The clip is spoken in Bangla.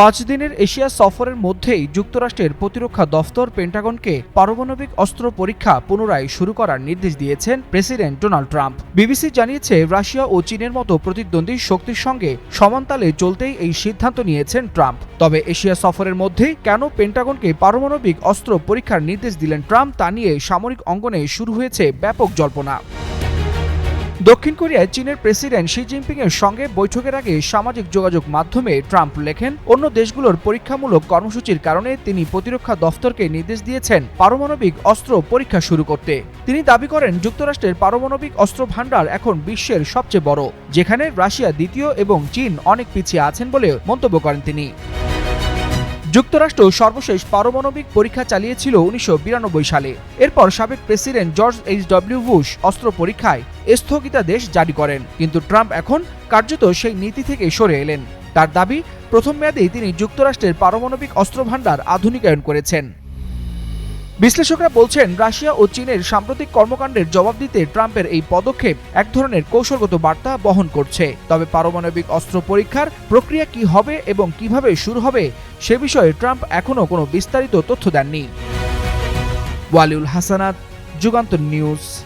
পাঁচ দিনের এশিয়া সফরের মধ্যেই যুক্তরাষ্ট্রের প্রতিরক্ষা দফতর পেন্টাগনকে পারমাণবিক অস্ত্র পরীক্ষা পুনরায় শুরু করার নির্দেশ দিয়েছেন প্রেসিডেন্ট ডোনাল্ড ট্রাম্প। বিবিসি জানিয়েছে, রাশিয়া ও চীনের মতো প্রতিদ্বন্দ্বী শক্তির সঙ্গে সমানতালে চলতেই এই সিদ্ধান্ত নিয়েছেন ট্রাম্প। তবে এশিয়া সফরের মধ্যেই কেন পেন্টাগনকে পারমাণবিক অস্ত্র পরীক্ষার নির্দেশ দিলেন ট্রাম্প তা নিয়ে সামরিক অঙ্গনে শুরু হয়েছে ব্যাপক জল্পনা। দক্ষিণ কোরিয়ায় চীনের প্রেসিডেন্ট শি জিনপিং এর সঙ্গে বৈঠকের আগে সামাজিক যোগাযোগ মাধ্যমে ট্রাম্প লেখেন, অন্য দেশগুলোর পরীক্ষামূলক কর্মসূচির কারণে তিনি প্রতিরক্ষা দফতরকে নির্দেশ দিয়েছেন পারমাণবিক অস্ত্র পরীক্ষা শুরু করতে। তিনি দাবি করেন, যুক্তরাষ্ট্রের পারমাণবিক অস্ত্র ভাণ্ডার এখন বিশ্বের সবচেয়ে বড়, যেখানে রাশিয়া দ্বিতীয় এবং চীন অনেক পিছিয়ে আছেন বলে মন্তব্য করেন তিনি। যুক্তরাষ্ট্র সর্বশেষ পারমাণবিক পরীক্ষা চালিয়েছিল উনিশশো বিরানব্বই সালে। এরপর সাবেক president George H W Bush অস্ত্র পরীক্ষায় স্থগিতাদেশ জারি করেন। কিন্তু ট্রাম্প এখন কার্যত সেই নীতি থেকে সরে এলেন। তার দাবি, প্রথম মেয়াদেই তিনি যুক্তরাষ্ট্রের পারমাণবিক অস্ত্রভাণ্ডার আধুনিকায়ন করেছেন। বিশ্লেষকরা বলছেন, রাশিয়া ও চীনের সাম্প্রতিক কর্মকাণ্ডের জবাব দিতে ট্রাম্পের এই পদক্ষেপ এক ধরনের কৌশলগত বার্তা বহন করছে। তবে পারমাণবিক অস্ত্র পরীক্ষার প্রক্রিয়া কি হবে এবং কীভাবে শুরু হবে, সে বিষয়ে ট্রাম্প এখনও কোনো বিস্তারিত তথ্য দেননি। ওয়ালিউল হাসানাত, যুগান্তর নিউজ।